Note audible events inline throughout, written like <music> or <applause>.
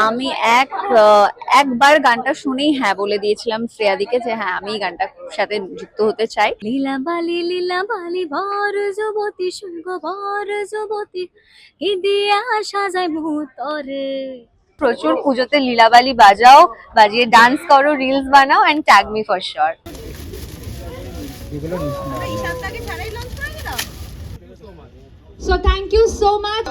আমি এক একবার গানটা শুনেই হ্যাঁ বলে দিয়েছিলাম শ্রেয়াদিকে যে হ্যাঁ আমি গানটার সাথে যুক্ত হতে চাই। লীলা বালি লীলা বালি ভর যুবতী শুভ ভর যুবতী কি দিয়া সাজায় মুহূর্তরে প্রচুর পুজোতে লীলাবালি বাজাও বাজিয়ে ডান্স করো রিলস বানাও and tag me for sure So thank you so much.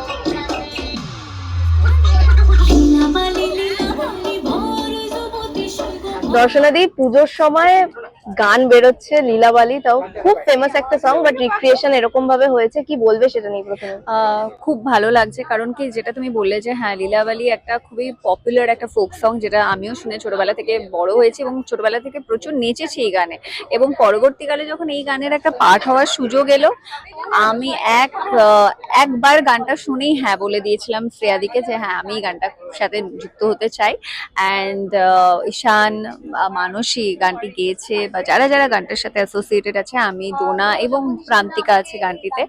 দর্শনাদি, পুজোর সময় গান বেরোচ্ছে লীলাবালি, তাও খুব ফেমাস একটা সং বাট রিক্রিয়েশন এরকম ভাবে হয়েছে, কি বলবে সেটা নিয়ে প্রথমে? খুব ভালো লাগছে, কারণ কি যেটা তুমি বললে যে হ্যাঁ লীলাবালি একটা খুবই পপুলার একটা ফোক সং যেটা আমিও শুনে ছোটবেলা থেকে বড় হয়েছি এবং ছোটবেলা থেকে প্রচুর নেচেছি এই গানে। এবং পরবর্তীকালে যখন এই গানের একটা পাঠ হওয়ার সুযোগ এলো, আমি এক একবার গানটা শুনেই হ্যাঁ বলে দিয়েছিলাম শ্রেয়াদিকে যে হ্যাঁ আমি এই গানটার সাথে যুক্ত হতে চাই। অ্যান্ড ঈশান আহ, মানসী গানটি গেয়েছে বা যারা যারা গানটার সাথে অ্যাসোসিয়েটেড আছে আমি ডোনা এবং প্রান্তিকা আছে গানটিতে।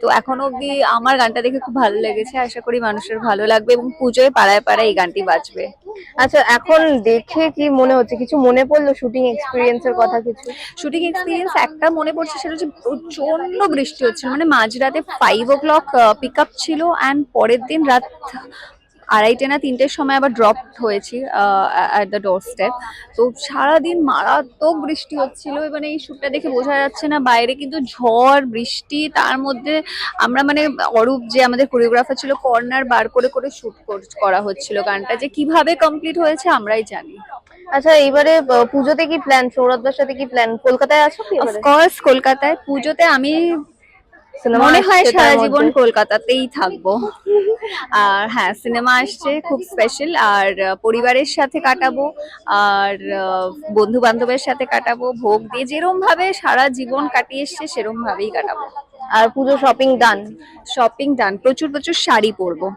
তো এখনও অব্দি আমার গানটা দেখে খুব ভালো লেগেছে। আশা করি মানুষের ভালো লাগবে এবং পুজোয় পাড়ায় পাড়ায় এই গানটি বাজবে। আচ্ছা এখন দেখে কি মনে হচ্ছে? কিছু মনে পড়ল শুটিং এক্সপিরিয়েন্স এর কথা কিছু? শুটিং এক্সপিরিয়েন্স একটা মনে পড়ছে সেটা হচ্ছে প্রচণ্ড বৃষ্টি হচ্ছে। মানে মাঝরাতে five o'clock pick up ছিল অ্যান্ড পরের দিন রাত আড়াইটে না তিনটের সময় আবার ড্রপ হয়েছি অ্যাট দ্য ডোর স্টেপ তো সারাদিন মারাত্মক বৃষ্টি হচ্ছিল মানে এই শ্যুটটা দেখে বোঝা যাচ্ছে না বাইরে কিন্তু ঝড় বৃষ্টি তার মধ্যে আমরা মানে অরূপ যে আমাদের কোরিওগ্রাফার ছিল কর্নার বার করে করে শ্যুট করা হচ্ছিল গানটা। যে কীভাবে কমপ্লিট হয়েছে আমরাই জানি। আচ্ছা এইবারে পুজোতে কি প্ল্যান সৌরভদার সাথে কি প্ল্যান কলকাতায় আছো অফকোর্স কলকাতায়। পুজোতে আমি মনে হয় সারা জীবন কলকাতাতেই থাকব। আর হ্যাঁ সিনেমা আসছে খুব স্পেশাল আর পরিবারের সাথে কাটাবো আর বন্ধু বান্ধবের সাথে কাটাবো ভোগ দিয়ে যেরম ভাবে সারা জীবন কাটিয়ে এসছে সেরম ভাবেই কাটাবো। আর পুজো শপিং ডান শপিং ডান প্রচুর প্রচুর শাড়ি পরবো।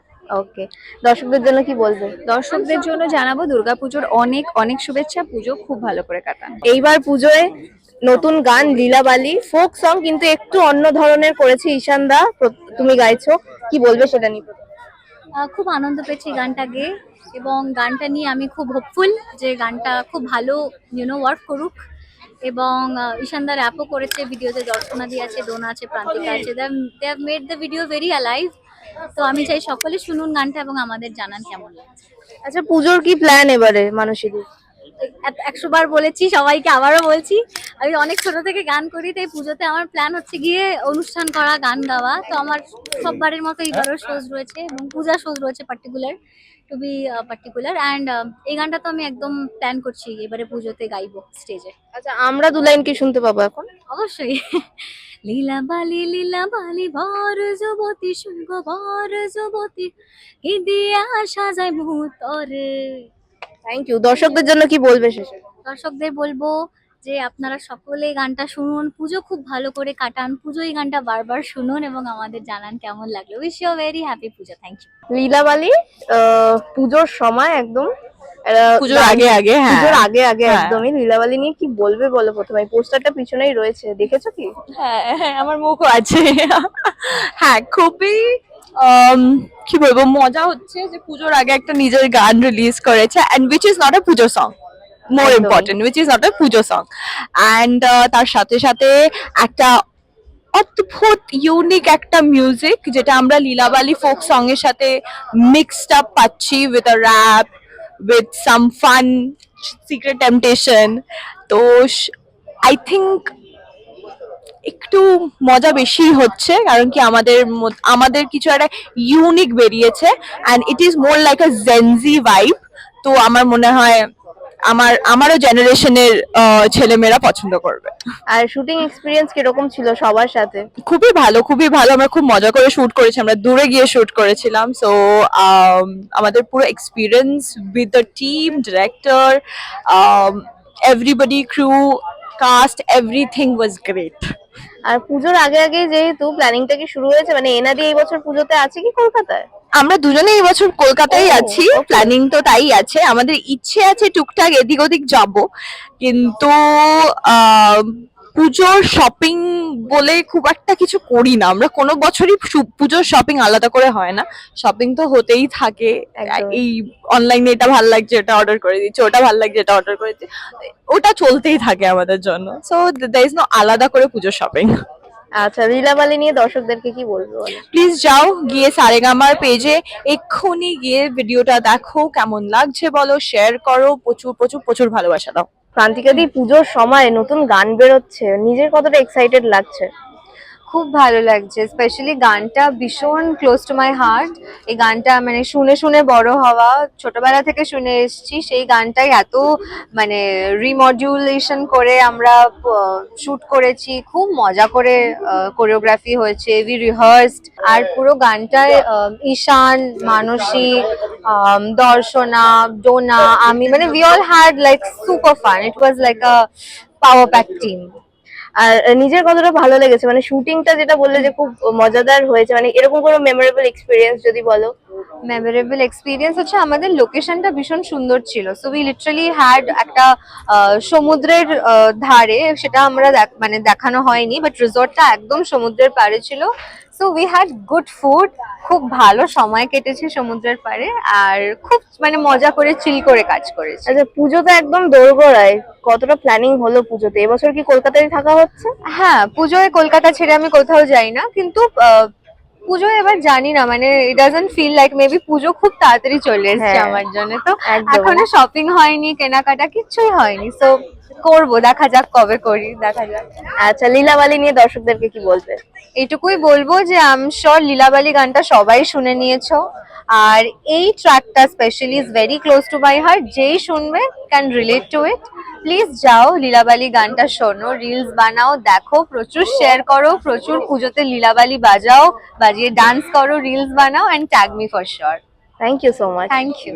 ওকে দর্শকদের জন্য কি বলবে? দর্শকদের জন্য জানাব দুর্গাপুজোর অনেক অনেক শুভেচ্ছা। পুজো খুব ভালো করে কাটান। এইবার পুজোয় নতুন গান লীলাবালি ফোক সং কিন্তু একটু অন্য ধরনের করেছে ঈশান দা। তুমি গাইছো কি বলবে সেটা নিয়ে? খুব আনন্দ পেয়েছি গানটা গেয়ে এবং গানটা নিয়ে আমি খুব হোপফুল যে গানটা খুব ভালো ইউনো ওয়ার্ক করুক। এবং ঈশানদার অ্যাপও করেছে ভিডিওতে দর্শনাদি আছে ডোনা আছে প্রান্তিকা আছে। They have made the video very alive তো আমি চাই সকলে শুনুন গানটা এবং আমাদের জানান কেমন লাগছে। আচ্ছা পুজোর কি প্ল্যান এবারে মানসীদি একশো বার বলেছি সবাইকে আবারও বলছি। আমি অনেক ছোট থেকে গান করি তাই পুজোতে আমার প্ল্যান হচ্ছে গিয়ে অনুষ্ঠান করা গান গাওয়া। তো আমার সববারের মতো এইবারও শোজ রয়েছে এবং পূজা শোজ রয়েছে particular to be particular and এই গানটা তো আমি একদম প্ল্যান করছি এবারে পুজোতে গাইবো স্টেজে আচ্ছা আমরা দু লাইন কি শুনতে পাবো এখন? অবশ্যই। <laughs> লীলা বালি লীলা বালি ভর যুবতী শুভ ভর যুবতী কি দিয়া সাজায় মুহূর্তরে থ্যাংক ইউ দর্শকদের জন্য কি বলবে শেষে? দর্শকদের বলব যে আপনারা সকলে গানটা শুনুন। পুজো খুব ভালো করে কাটান। পুজো এই গানটা বারবার শুনুন এবং আমাদের জানান কেমন লাগল। Wish you very happy pujo. Thank you Leelabali ah, পুজোর সময় একদম পুজোর আগে আগে হ্যাঁ। পুজোর আগে আগে হ্যাঁ। একদমই লীলাবালি নিয়ে কি বলবে বলো প্রথমে? পোস্টারটা পিছনেই রয়েছে দেখেছ কি? হ্যাঁ হ্যাঁ আমার মুখও আছে। হ্যাঁ খুবই কি বলব মজা হচ্ছে যে পুজোর আগে একটা নিজের গান রিলিজ করেছে and which is not a pujo song more. Important which is not a pujo song and তার সাথে সাথে একটা অদ্ভুত ইউনিক একটা মিউজিক যেটা আমরা লীলাবালি ফোক সং এর সাথে মিক্সড আপ পাচ্ছি with a rap with some fun secret temptation তো আই থিঙ্ক একটু মজা বেশি হচ্ছে কারণ কি আমাদের আমাদের কিছু একটা ইউনিক বেরিয়েছে and it is more like a Gen Z vibe তো আমার মনে হয় আমার আমারও জেনারেশনের ছেলেমেয়েরা পছন্দ করবে। আর শুটিং এক্সপিরিয়েন্স কীরকম ছিল সবার সাথে? খুবই ভালো খুবই ভালো। আমরা খুব মজা করে শুট করেছি আমরা দূরে গিয়ে শুট করেছিলাম। সো আমাদের পুরো experience with the team director everybody crew cast everything was great আর পুজোর আগে আগে যেহেতু প্ল্যানিংটা কি শুরু হয়েছে মানে এনাদি এই বছর পুজোতে আছে কি কলকাতায়? আমরা দুজনে এই বছর কলকাতায় আছি প্ল্যানিং তো তাই আছে আমাদের ইচ্ছে আছে টুকটাক এদিক ওদিক যাব। কিন্তু আহ, পুজোর শপিং বলে খুব একটা কিছু করি না। আমরা কোনো বছরই পুজোর শপিং আলাদা করে হয় না। শপিং তো হতেই থাকে। এই অনলাইনে এটা ভালো লাগছে এটা অর্ডার করে দিচ্ছি ওটা ভালো লাগছে এটা অর্ডার করে দিচ্ছি। ওটা চলতেই থাকে আমাদের জন্য। সো দ্যার ইজ নো আলাদা করে পুজোর শপিং আচ্ছা লীলাবালি নিয়ে দর্শকদেরকে কি বলব? প্লিজ যাও গিয়ে সারেগামার পেজে এক্ষুনি গিয়ে ভিডিওটা দেখো কেমন লাগছে বলো শেয়ার করো প্রচুর প্রচুর প্রচুর ভালোবাসা দাও। প্রান্তিকাদি পুজোর সময় নতুন গান বেরোচ্ছে, নিজের কতটা এক্সাইটেড লাগছে? খুব ভালো লাগছে স্পেশালি গানটা ভীষণ ক্লোজ টু মাই হার্ট এই গানটা মানে শুনে শুনে বড় হওয়া, ছোটবেলা থেকে শুনে এসেছি, সেই গানটাই এত মানে রিমডিউলেশন করে আমরা শুট করেছি, খুব মজা করে কোরিওগ্রাফি হয়েছে উই রিহার্সড আর পুরো গানটায় ঈশান, মানসী দর্শনা ডোনা আমি মানে we all had like super fun it was like a power pack team আর নিজের কতটা ভালো লেগেছে মানে শুটিংটা যেটা বললে যে খুব মজাদার হয়েছে মানে এরকম কোনো মেমোরেবল এক্সপিরিয়েন্স যদি বলো? মেমোরেবল এক্সপিরিয়েন্স হচ্ছে আমাদের লোকেশনটা ভীষণ সুন্দর ছিল। সো উই লিটারালি হ্যাড একটা সমুদ্রের ধারে, সেটা আমরা মানে দেখানো হয়নি বাট রিসর্টটা একদম সমুদ্রের পাড়ে ছিল। So we had good food খুব ভালো সময় কেটেছে সমুদ্রের পাড়ে আর খুব মানে মজা করে চিল করে কাজ করেছি। আচ্ছা পুজো তো একদম দোরগোড়ায় কতটা প্ল্যানিং হলো পুজোতে? এবছর কি কলকাতায় থাকা হচ্ছে? হ্যাঁ পুজোয় কলকাতা ছেড়ে আমি কোথাও যাই না কিন্তু পুজোয় এবার জানি না মানে it doesn't feel like maybe pujo খুব তাড়াতাড়ি চলে এসেছে হ্যাঁ। আমার জন্য। তো। এখনও শপিং হয়নি কেনাকাটা কিচ্ছুই হয়নি। সো করব দেখা যাক কবে করি দেখা যাক। আচ্ছা লীলাবালি নিয়ে দর্শকদেরকে কি বলবে এইটুকুই বলব যে আম শিওর লীলাবালি গানটা সবাই শুনে নিয়েছো। আর এই ট্র্যাকটা specially is very close to my heart যেই শুনবে can relate to it please যাও লীলাবালি গানটা শোনো রিলস বানাও দেখো প্রচুর শেয়ার করো প্রচুর পুজোতে লীলাবালি বাজাও বাজিয়ে ডান্স করো রিলস বানাও and tag me for sure thank you so much thank you